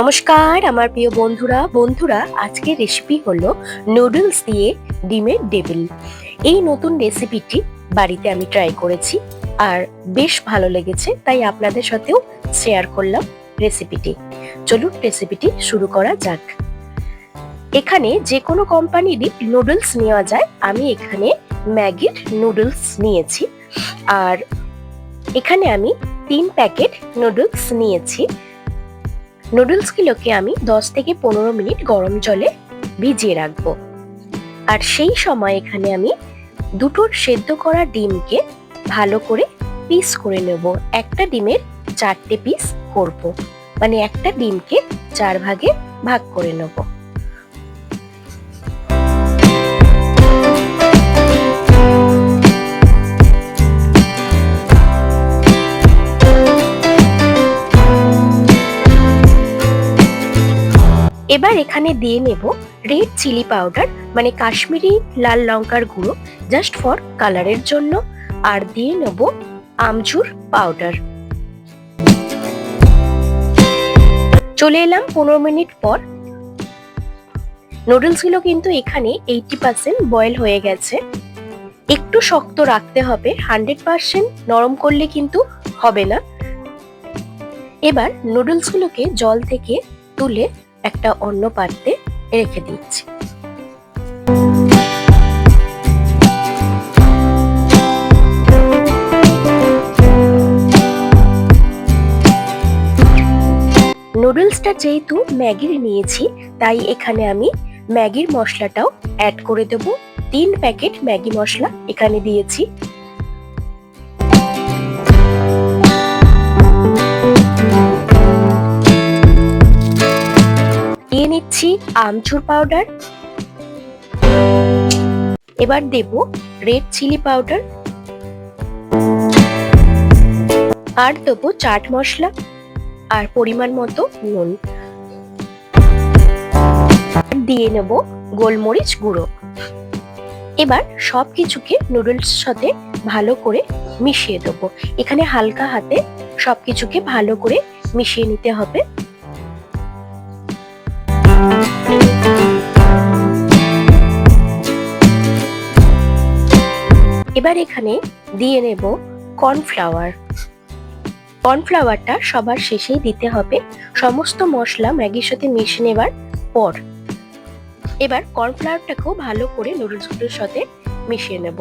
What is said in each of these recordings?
নমস্কার, আমার প্রিয় বন্ধুরা বন্ধুরা আজকের রেসিপি হলো নুডলস দিয়ে ডিমের ডেবিল এই নতুন রেসিপিটি বাড়িতে আমি ট্রাই করেছি আর বেশ ভালো লেগেছে, তাই আপনাদের সাথেও শেয়ার করলাম রেসিপিটি চলুন রেসিপিটি শুরু করা যাক। এখানে যে কোনো কোম্পানিরই নুডলস নেওয়া যায়, আমি এখানে ম্যাগির নুডলস নিয়েছি। আর এখানে আমি তিন প্যাকেট নুডলস নিয়েছি। নুডলসগুলোকে আমি দশ থেকে পনেরো মিনিট গরম জলে ভিজিয়ে রাখব। আর সেই সময় এখানে আমি দুটোর সেদ্ধ করা ডিমকে ভালো করে পিস করে নেব। একটা ডিমের চারটে পিস করব। মানে একটা ডিমকে চার ভাগে ভাগ করে নেব। এবার এখানে দিয়ে নেব রেড চিলি পাউডার মানে কাশ্মীরি লাল লঙ্কার গুঁড়ো জাস্ট ফর কালারের জন্য। আর দিয়ে নেব আমচুর পাউডার চলে এলাম পনেরো মিনিট পর। নুডলসগুলো কিন্তু এখানে এইটি পার্সেন্ট বয়েল হয়ে গেছে। একটু শক্ত রাখতে হবে হান্ড্রেড পার্সেন্ট নরম করলে কিন্তু হবে না। এবার নুডলসগুলোকে জল থেকে তুলে একটা অন্য পাত্রে রেখে দিচ্ছি নুডলসটা যেহেতু ম্যাগির নিয়েছি, তাই এখানে আমি ম্যাগির মশলাটাও অ্যাড করে দেব। তিন প্যাকেট ম্যাগি মশলা এখানে দিয়েছি। আমচুর পাউডার এবার দেব রেড চিলি পাউডার আর দেবো চাট মশলা আর পরিমাণ মতো নুন। দিয়ে নেব গোলমরিচ গুঁড়ো। এবার সব কিছুকে নুডলস সাথে ভালো করে মিশিয়ে দেবো। এখানে হালকা হাতে সব কিছুকে ভালো করে মিশিয়ে নিতে হবে। এবার এখানে দিয়ে নেব কর্নফ্লাওয়ার। কর্নফ্লাওয়ারটা সবার শেষেই দিতে হবে। সমস্ত মশলা ম্যাগির সাথে মিশে নেবার পর। এবার কর্নফ্লাওয়ারটাকেও ভালো করে নুডলসগুলোর সাথে মিশিয়ে নেব।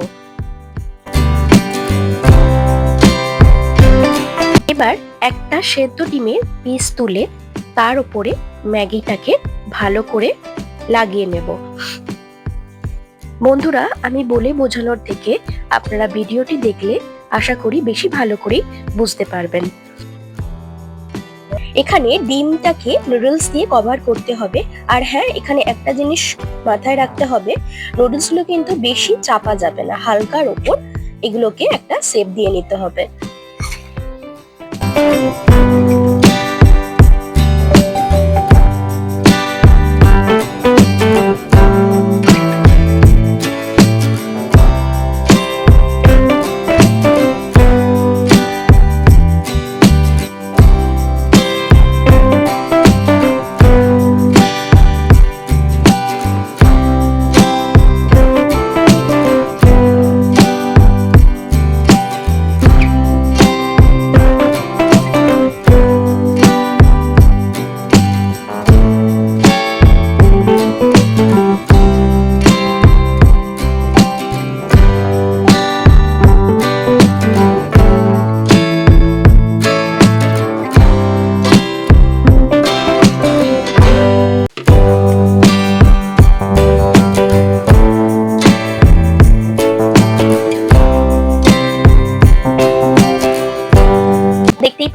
এবার একটা সেদ্ধ ডিমের পিস তুলে তার উপরে ম্যাগিটাকে ভালো করে লাগিয়ে নেব। বন্ধুরা, আমি বলে বোঝানোর থেকে আপনারা ভিডিওটি দেখলে আশা করি বেশি ভালো করে বুঝতে পারবেন। এখানে ডিমটাকে নুডলস দিয়ে কভার করতে হবে। আর হ্যাঁ এখানে একটা জিনিস মাথায় রাখতে হবে, নুডলসগুলো কিন্তু বেশি চাপা যাবে না, হালকার ওপর এগুলোকে একটা সেপ দিয়ে নিতে হবে।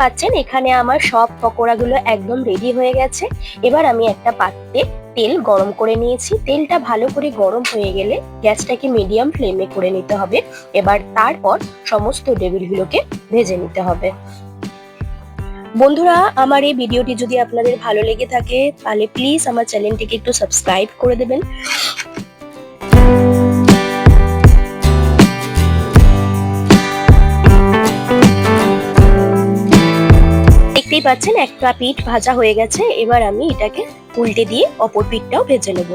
পাচ্ছেন, এখানে আমার সব পকোড়াগুলো একদম রেডি হয়ে গেছে। এবার আমি একটা পাত্রে তেল গরম করে নিয়েছি। তেলটা ভালো করে গরম হয়ে গেলে গ্যাসটাকে মিডিয়াম ফ্লেমে করে নিতে হবে। এবার তারপর সমস্ত টেবিলগুলোকে ভেজে নিতে হবে। বন্ধুরা, আমার এই ভিডিওটি যদি আপনাদের ভালো লেগে থাকে, তাহলে প্লিজ আমার চ্যানেলটিকে একটু সাবস্ক্রাইব করে দেবেন। দেখতেই পাচ্ছেন, একটা পিঠ ভাজা হয়ে গেছে। এবার আমি এটাকে উল্টে দিয়ে অপর পিঠটাও ভেজে নেব।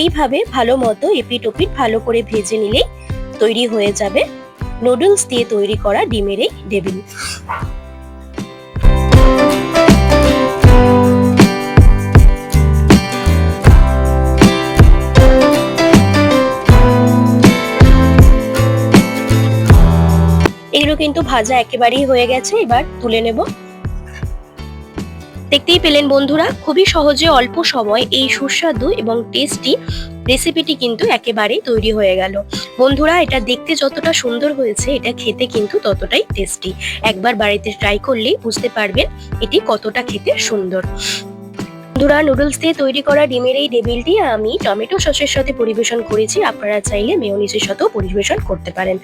এইভাবে ভালো মতো এপিট ওপিট ভালো করে ভেজে নিলেই তৈরি হয়ে যাবে নুডলস দিয়ে তৈরি করা ডিমের এই ডেবিল কিন্তু ভাজা একেবারেই হয়ে গেছে। এবার তুলে নেব দেখতেই পেলেন বন্ধুরা, খুবই সহজে অল্প সময় এই সুস্বাদু এবং টেস্টি রেসিপিটি কিন্তু একেবারেই তৈরি হয়ে গেল। বন্ধুরা, এটা দেখতে যতটা সুন্দর হয়েছে, এটা খেতে কিন্তু ততটাই টেস্টি একবার বাড়িতে ট্রাই করলেই বুঝতে পারবেন এটি কতটা খেতে সুন্দর। বন্ধুরা নুডলস দিয়ে তৈরি করা ডিমের এই ডেবিলটি আমি টমেটো সসের সাথে পরিবেশন করেছি। আপনারা চাইলে মেয়োনিজের সাথেও পরিবেশন করতে পারেন।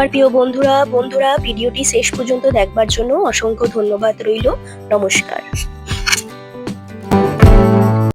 আমার প্রিয় বন্ধুরা বন্ধুরা ভিডিওটি শেষ পর্যন্ত দেখবার জন্য অসংখ্য ধন্যবাদ রইল। নমস্কার।